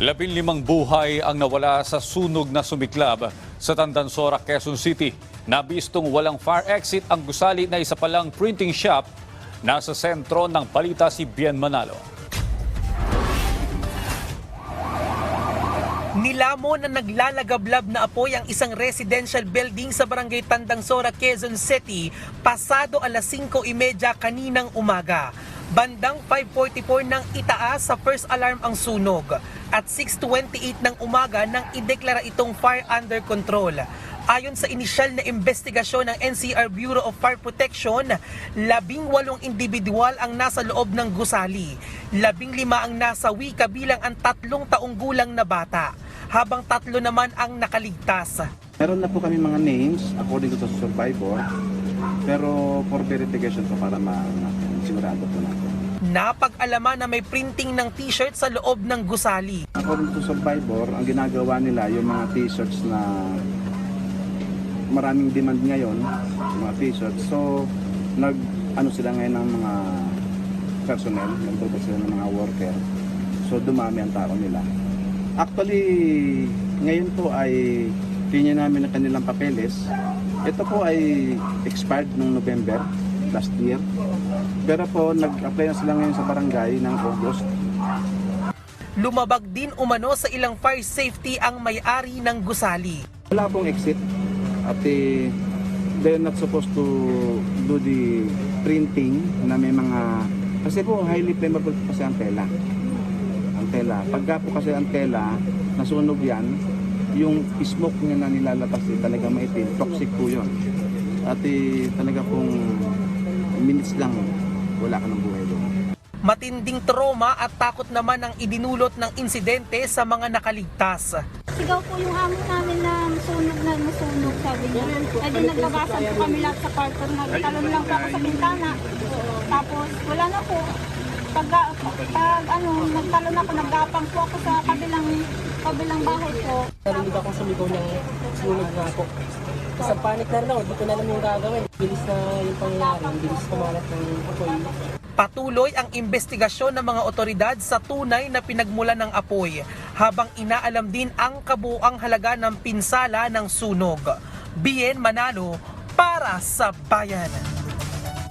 Labing limang buhay ang nawala sa sunog na sumiklab sa Tandansora, Quezon City. Nabistong walang fire exit ang gusali na isa palang printing shop nasa sentro ng balita si Bien Manalo. Nilamo na naglalagablab na apoy ang isang residential building sa barangay Tandangsora, Quezon City pasado alas 5.30 kaninang umaga. Bandang 5.44 nang itaas sa first alarm ang sunog at 6.28 ng umaga nang ideklara itong fire under control. Ayon sa inisyal na investigasyon ng NCR Bureau of Fire Protection, labing walong individual ang nasa loob ng gusali. Labing lima ang nasawi kabilang ang tatlong taong gulang na bata, habang tatlo naman ang nakaligtas. Meron na po kami mga names according to the survivor. Pero for verification po para ma sigurado po natin. Napag-alaman na may printing ng t-shirt sa loob ng gusali. According to survivor, ang ginagawa nila yung mga t-shirts na maraming demand ngayon, mga t-shirts. So, nag ano sila ngayon ng mga personnel, nagtutulog sila ng mga worker. So, dumami ang tao nila. Actually, ngayon po ay linya namin ang kanilang papeles. Ito po ay expired noong November last year. Pero po, nag-apply na sila ngayon sa barangay ng August. Lumabag din umano sa ilang fire safety ang may-ari ng gusali. Wala pong exit at eh, they're not supposed to do the printing na may mga kasi po highly flammable po kasi ang tela. Ang tela. Pagka po kasi ang tela, nasunog yan, yung smoke niya na nilalabas eh, talaga maitim, toxic po yun. At eh, talaga pong minutes lang, wala ka ng buhay doon. Matinding trauma at takot naman ang idinulot ng insidente sa mga nakaligtas. Sigaw po yung amo namin na masunog na masunog, sabi niya. Eh di naglabasan po kami lahat sa kwarto. Nagtalon lang po ako sa bintana. Tapos wala na po. Pag, pag ano, nagtalon ako, naggapang po ako sa kabilang kabilang bahay po. Narinig ako sumigaw ng sunog nga po. Sa panic na rin ako, di ko na alam yung gagawin. Bilis na yung pangyayari, bilis kumalat ng apoy. Patuloy ang investigasyon ng mga otoridad sa tunay na pinagmula ng apoy habang inaalam din ang kabuang halaga ng pinsala ng sunog. Bien Manalo para sa bayan.